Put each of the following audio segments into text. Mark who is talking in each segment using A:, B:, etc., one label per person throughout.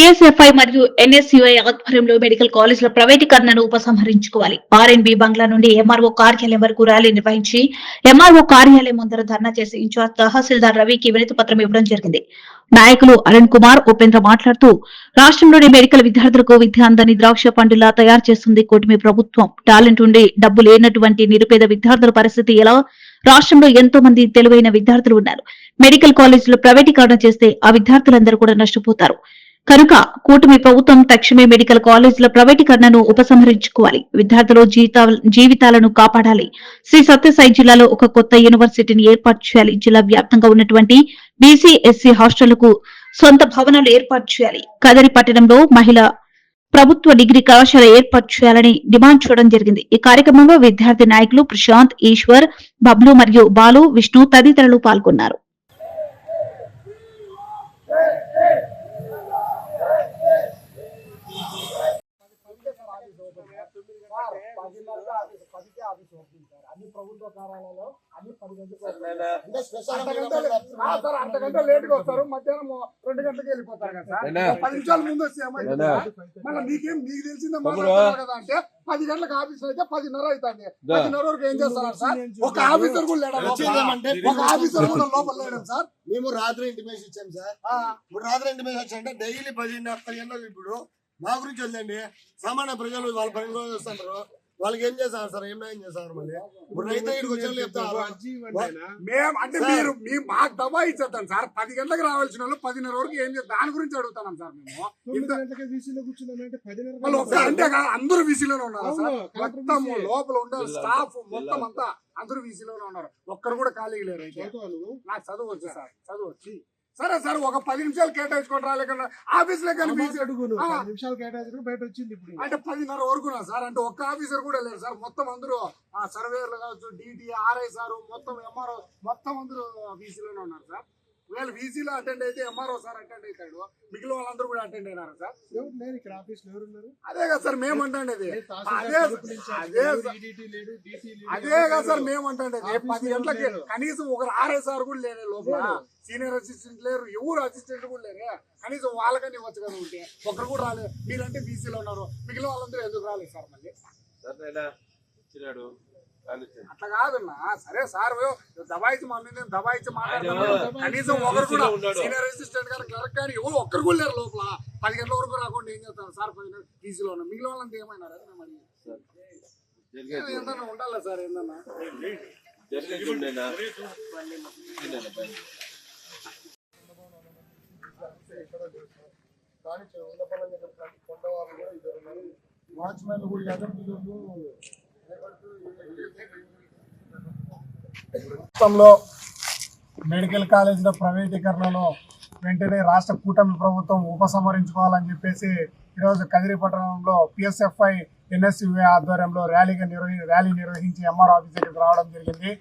A: పిఎస్ఎఫ్ఐ మరియు ఎన్ఎస్యుఐ ఆధ్వర్యంలో మెడికల్ కాలేజీల ప్రైవేటీకరణను ఉపసంహరించుకోవాలి. ఆర్ఎన్బి బంగ్లా నుండి ఎంఆర్ఓ కార్యాలయం వరకు ర్యాలీ నిర్వహించి ఎంఆర్ఓ కార్యాలయం ముందర ధర్నా చేసి ఇన్ఛార్జ్ తహసీల్దార్ రవికి వినతి పత్రం ఇవ్వడం జరిగింది. నాయకులు అరుణ్ కుమార్ ఉపేంద్ర మాట్లాడుతూ రాష్ట్రంలోని మెడికల్ విద్యార్థులకు విద్య అందని ద్రాక్ష పండులా తయారు చేస్తుంది కూటమి ప్రభుత్వం. టాలెంట్ ఉండి డబ్బు లేనటువంటి నిరుపేద విద్యార్థుల పరిస్థితి ఎలా? రాష్ట్రంలో ఎంతో మంది తెలివైన విద్యార్థులు ఉన్నారు. మెడికల్ కాలేజీలు ప్రైవేటీకరణ చేస్తే ఆ విద్యార్థులందరూ కూడా నష్టపోతారు. కనుక కూటమి ప్రభుత్వం తక్షణమే మెడికల్ కాలేజీల ప్రైవేటీకరణను ఉపసంహరించుకోవాలి. విద్యార్థులు జీవితాలను కాపాడాలి. శ్రీ సత్యసాయి జిల్లాలో ఒక కొత్త యూనివర్సిటీని ఏర్పాటు చేయాలి. జిల్లా వ్యాప్తంగా ఉన్నటువంటి బీసీ ఎస్సీ హాస్టళ్ళకు సొంత భవనాలు ఏర్పాటు చేయాలి. కదరి పట్టణంలో మహిళ ప్రభుత్వ డిగ్రీ కళాశాల ఏర్పాటు చేయాలని డిమాండ్ చేయడం జరిగింది. ఈ కార్యక్రమంలో విద్యార్థి నాయకులు ప్రశాంత్ ఈశ్వర్ బబ్లు మరియు బాలు విష్ణు తదితరులు పాల్గొన్నారు
B: సార్, పదిన్నరకు ఆఫీస్, పదికే ఆఫీస్ ఓపెనింగ్ సార్. అన్ని ప్రభుత్వ కార్యాలయాలు అన్ని పది గంటలకు మీటింగ్
C: గంట
B: పెడతారు.
C: ఆ సార్ అర్ధ గంట లేట్గా వస్తారు. మధ్యాహ్నం రెండు గంటలకు వెళ్ళిపోతారు కదా సార్? పది నిమిషాల ముందు వస్తే? మళ్ళీ మీకేం మీకు తెలిసిందే కదా అంటే పది గంటలకు ఆఫీస్ అయితే పదిన్నర అవుతుంది. పదిన్నర వరకు ఏం చేస్తారు సార్? ఒక ఆఫీసర్ కూడా లేడా లోపల?
B: వచ్చిందేమంటే
C: ఒక ఆఫీసర్ కూడా లోపల లేడం సార్?
B: మేము రాత్రి ఇంటిమేషన్ ఇచ్చాం సార్.
C: ఆ,
B: ఇప్పుడు రాత్రి ఇంటిమేషన్ ఇచ్చాం అంటే డైలీ పదిన్నర గంటలు ఇప్పుడు మా గురించి వద్దండి సామాన్య ప్రజలు వాళ్ళ పని రోజు వస్తుంటారు వాళ్ళకి ఏం చేస్తారు సార్? ఏం న్యాయం చేస్తారు మళ్ళీ? ఇప్పుడు రైతు ఇక్కడికి వచ్చి చెప్తారు?
C: మేం అంటే. మీరు మీ మాకు దబా ఇచ్చేద్దాం సార్. పది గంటలకు రావాల్సిన వాళ్ళు పదిన్నర వరకు ఏం చేస్తారు? దాని గురించి అడుగుతున్నాం సార్ మేము. ఇంత మళ్ళీ ఒక్క అంటే అందరూ వీసీలోనే ఉన్నారు సార్. మొత్తం లోపల ఉండే స్టాఫ్ మొత్తం అంతా అందరూ వీసీలోనే ఉన్నారు. ఒక్కరు కూడా ఖాళీ లేరు అయితే. నాకు చదువు వచ్చు సార్. చదువు వచ్చి. సరే సార్ ఒక పది నిమిషాలు కేటాయించుకొని రాలేకుండా ఆఫీస్లో కానీ వీసీ ఆ.
D: నిమిషాలు బయట వచ్చింది ఇప్పుడు.
C: అంటే పదిన్నర వరకునా సార్? అంటే ఒక్క ఆఫీసర్ కూడా లేరు సార్. మొత్తం అందరూ ఆ సర్వేయర్లు కావచ్చు డిటి ఆర్ఐ సార్ మొత్తం ఎంఆర్ఓ మొత్తం అందరూ వీసీలోనే ఉన్నారు సార్. వీళ్ళు వీసీలో అటెండ్ అయితే ఎంఆర్ఓ సార్ అటెండ్ అవుతాడు. మిగిలిన వాళ్ళందరూ కూడా అటెండ్ అయినారు సార్
D: ఎవరు లేరు ఇక్కడ ఆఫీస్లో ఎవరు ఉన్నారు
C: అదే కదా సార్ మేము అంటాండేది అదే అదే
D: లేడు,
C: అదే కదా సార్ మేము అంటాండేది పది గంటలకి. కనీసం ఒకరు ఆర్ఐ సార్ కూడా లేరు లోపల. సీనియర్ అసిస్టెంట్ లేరు ఎవరు అసిస్టెంట్ కూడా లేరు. కనీసం వాళ్ళకని ఇవ్వచ్చు కదా ఉంటే. ఒకరు కూడా రాలేదు మీరంటే బీసీలో ఉన్నారు. మిగిలిన వాళ్ళందరూ ఎందుకు రాలేదు సార్ మళ్ళీ. అట్లా కాదన్నా. సరే సార్ దబాయిచి మా మీద దబాయిచి మాట్లాడుతున్నారు
E: ఆయన
C: కనీసం ఒకరు కూడా. సీనియర్ అసిస్టెంట్ గారు క్లర్క్ కానీ ఎవరు ఒక్కరు కూడా లేరు లోపల. పది గంటల వరకు రాకుండా ఏం చేస్తారు? సార్ పది బీసీలో ఉన్నారు. మిగిలిన వాళ్ళంతా ఏమైనారు? అడిగేది.
E: జరిగేది
C: ఏంటన్నా ఉండాలా సార్ ఏందన్నా?
B: కానీ కానీ కొండ ఇద్దరు వాచ్మెన్ కూడా ఎదురు
C: రాష్ట్రంలో మెడికల్ కాలేజీల ప్రైవేటీకరణలో వెంటనే రాష్ట్ర కూటమి ప్రభుత్వం ఉపసంహరించుకోవాలని చెప్పేసి ఈరోజు కదిరి పట్టణంలో పిఎస్ఎఫ్ఐ ఎన్ఎస్యుఏ ఆధ్వర్యంలో ర్యాలీగా నిర్వహి ర్యాలీ నిర్వహించి ఎంఆర్ ఆఫీస్ దగ్గరికి రావడం జరిగింది.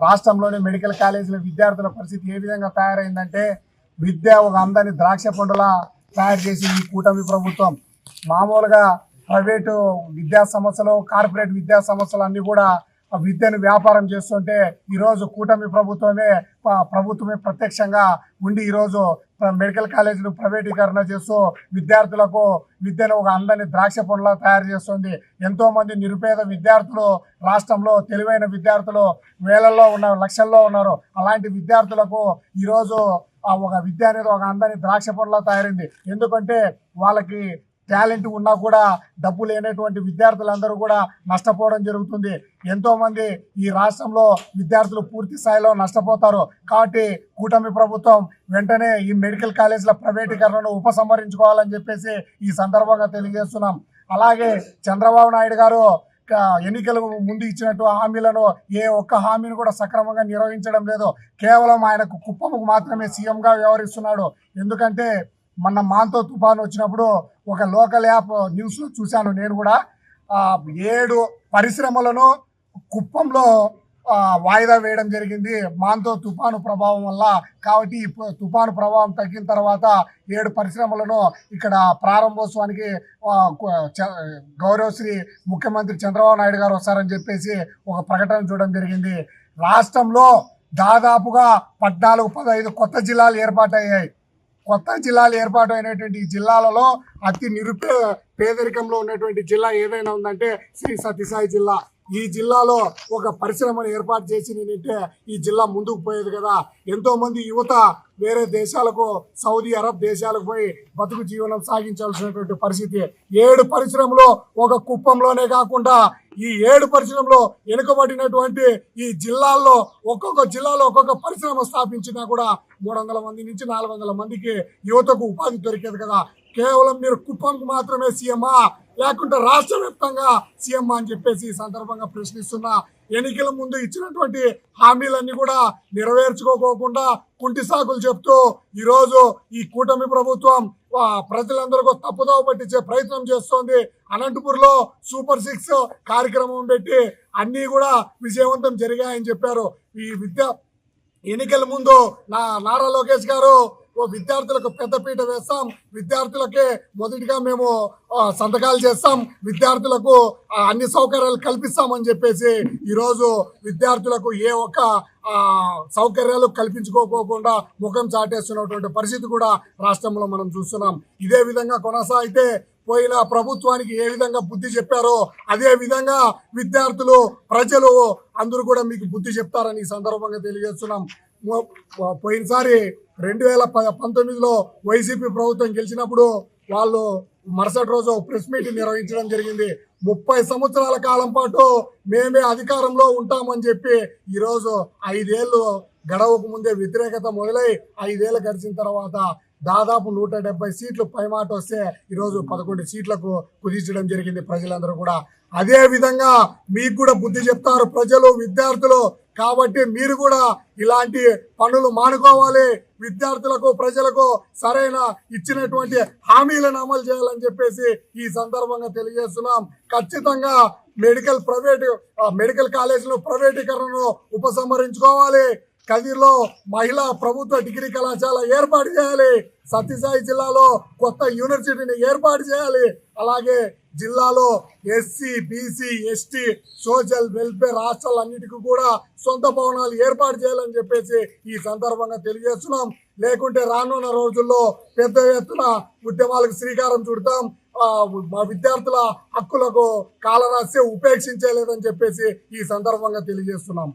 C: రాష్ట్రంలోని మెడికల్ కాలేజీల విద్యార్థుల పరిస్థితి ఏ విధంగా తయారైందంటే విద్య ఒక అందాన్ని ద్రాక్ష పండులా తయారు చేసి ఈ కూటమి ప్రభుత్వం. మామూలుగా ప్రైవేటు విద్యా సంస్థలు కార్పొరేట్ విద్యా సంస్థలు అన్ని కూడా విద్యను వ్యాపారం చేస్తుంటే ఈరోజు కూటమి ప్రభుత్వమే ప్రభుత్వమే ప్రత్యక్షంగా ఉండి ఈరోజు మెడికల్ కాలేజీలు ప్రైవేటీకరణ చేస్తూ విద్యార్థులకు విద్యను ఒక అందని ద్రాక్ష పండులా తయారు చేస్తుంది. ఎంతోమంది నిరుపేద విద్యార్థులు రాష్ట్రంలో తెలివైన విద్యార్థులు వేలల్లో ఉన్నారు లక్షల్లో ఉన్నారు. అలాంటి విద్యార్థులకు ఈరోజు ఆ ఒక విద్య అనేది ఒక అందని ద్రాక్ష పండులా తయారైంది. ఎందుకంటే వాళ్ళకి టాలెంట్ ఉన్నా కూడా డబ్బు లేనటువంటి విద్యార్థులందరూ కూడా నష్టపోవడం జరుగుతుంది. ఎంతోమంది ఈ రాష్ట్రంలో విద్యార్థులు పూర్తి స్థాయిలో నష్టపోతారు. కాబట్టి కూటమి ప్రభుత్వం వెంటనే ఈ మెడికల్ కాలేజీల ప్రైవేటీకరణను ఉపసంహరించుకోవాలని చెప్పేసి ఈ సందర్భంగా తెలియజేస్తున్నాం. అలాగే చంద్రబాబు నాయుడు గారు ఎన్నికలకు ముందు ఇచ్చినట్టు హామీలను ఏ ఒక్క హామీని కూడా సక్రమంగా నిర్వహించడం లేదు. కేవలం ఆయనకు కుప్పముకు మాత్రమే సీఎంగా వ్యవహరిస్తున్నాడు. ఎందుకంటే మొన్న మాంతో తుఫాను వచ్చినప్పుడు ఒక లోకల్ యాప్ న్యూస్లో చూశాను నేను కూడా. ఏడు పరిశ్రమలను కుప్పంలో వాయిదా వేయడం జరిగింది. మాంతో తుఫాను ప్రభావం వల్ల కాబట్టి తుఫాను ప్రభావం తగ్గిన తర్వాత ఏడు పరిశ్రమలను ఇక్కడ ప్రారంభోత్సవానికి గౌరవశ్రీ ముఖ్యమంత్రి చంద్రబాబు నాయుడు గారు వస్తారని చెప్పేసి ఒక ప్రకటన చూడడం జరిగింది. రాష్ట్రంలో దాదాపుగా పద్నాలుగు పదహైదు కొత్త జిల్లాలు ఏర్పాటయ్యాయి. కొత్త జిల్లాలు ఏర్పాటు అయినటువంటి ఈ జిల్లాలలో అతి నిరుపే పేదరికంలో ఉన్నటువంటి జిల్లా ఏదైనా ఉందంటే శ్రీ సత్యసాయి జిల్లా. ఈ జిల్లాలో ఒక పరిశ్రమను ఏర్పాటు చేసి నేనంటే ఈ జిల్లా ముందుకు పోయేది కదా. ఎంతోమంది యువత వేరే దేశాలకు సౌదీ అరబ్ దేశాలకు పోయి బతుకు జీవనం సాగించాల్సినటువంటి పరిస్థితి. ఏడు పరిశ్రమలు ఒక కుప్పంలోనే కాకుండా ఈ ఏడు పరిశ్రమలో వెనుకబడినటువంటి ఈ జిల్లాల్లో ఒక్కొక్క జిల్లాలో ఒక్కొక్క పరిశ్రమ స్థాపించినా కూడా మూడు వందల మంది నుంచి నాలుగు వందల మందికి యువతకు ఉపాధి దొరికేది కదా. కేవలం మీరు కుప్పంకు మాత్రమే సీఎమా లేకుంటే రాష్ట్ర వ్యాప్తంగా సీఎం అని చెప్పేసి ఈ సందర్భంగా ప్రశ్నిస్తున్నా. ఎన్నికల ముందు ఇచ్చినటువంటి హామీలన్నీ కూడా నెరవేర్చుకోకోకుండా కుంటి సాకులు చెప్తూ ఈరోజు ఈ కూటమి ప్రభుత్వం ప్రజలందరికీ తప్పుదోవ పట్టించే ప్రయత్నం చేస్తోంది. అనంతపూర్లో సూపర్ సిక్స్ కార్యక్రమం పెట్టి అన్నీ కూడా విజయవంతం జరిగాయని చెప్పారు. ఈ విద్య ఎన్నికల ముందు నా నారా లోకేష్ గారు విద్యార్థులకు పెద్దపీట వేస్తాం. విద్యార్థులకే మొదటిగా మేము సంతకాలు చేస్తాం. విద్యార్థులకు అన్ని సౌకర్యాలు కల్పిస్తామని చెప్పేసి ఈరోజు విద్యార్థులకు ఏ ఒక్క సౌకర్యాలు కల్పించుకోకోకుండా ముఖం చాటేస్తున్నటువంటి పరిస్థితి కూడా రాష్ట్రంలో మనం చూస్తున్నాం. ఇదే విధంగా కొనసాగితే పోయిన ప్రభుత్వానికి ఏ విధంగా బుద్ధి చెప్పారో అదే విధంగా విద్యార్థులు ప్రజలు అందరూ కూడా మీకు బుద్ధి చెప్తారని ఈ సందర్భంగా తెలియజేస్తున్నాం. పోయినసారి రెండు వేల పంతొమ్మిదిలో వైసీపీ ప్రభుత్వం గెలిచినప్పుడు వాళ్ళు మరుసటి రోజు ప్రెస్ మీట్ నిర్వహించడం జరిగింది. ముప్పై సంవత్సరాల కాలం పాటు మేమే అధికారంలో ఉంటామని చెప్పి ఈరోజు ఐదేళ్ళు గడవకు ముందే వ్యతిరేకత మొదలై ఐదేళ్ళు గడిచిన తర్వాత దాదాపు నూట డెబ్బై సీట్లు పైమాట వస్తే ఈరోజు పదకొండు సీట్లకు కుదించడం జరిగింది ప్రజలందరూ కూడా. అదే విధంగా మీకు కూడా బుద్ధి చెప్తారు ప్రజలు విద్యార్థులు. కాబట్టి మీరు కూడా ఇలాంటి పనులు మానుకోవాలి. విద్యార్థులకు ప్రజలకు సరైన ఇచ్చినటువంటి హామీలను అమలు చేయాలని చెప్పేసి ఈ సందర్భంగా తెలియజేస్తున్నాం. ఖచ్చితంగా మెడికల్ ప్రైవేటు మెడికల్ కాలేజీలో ప్రైవేటీకరణను ఉపసంహరించుకోవాలి. కదిర్లో మహిళా ప్రభుత్వ డిగ్రీ కళాశాల ఏర్పాటు చేయాలి. సత్యసాయి జిల్లాలో కొత్త యూనివర్సిటీని ఏర్పాటు చేయాలి. అలాగే జిల్లాలో SC BC ST social welfare hostel కూడా సొంత భవనాలు ఏర్పాటు చేయాలని చెప్పేసి ఈ సందర్భంగా తెలియజేస్తున్నాం. లేకుంటే రానున్న రోజుల్లో పెద్ద ఎత్తున ఉద్యమాలకు శ్రీకారం చుడతాం. మా విద్యార్థుల హక్కులకు కాలరాస్తే ఉపేక్షించలేదని చెప్పేసి ఈ సందర్భంగా తెలియజేస్తున్నాం.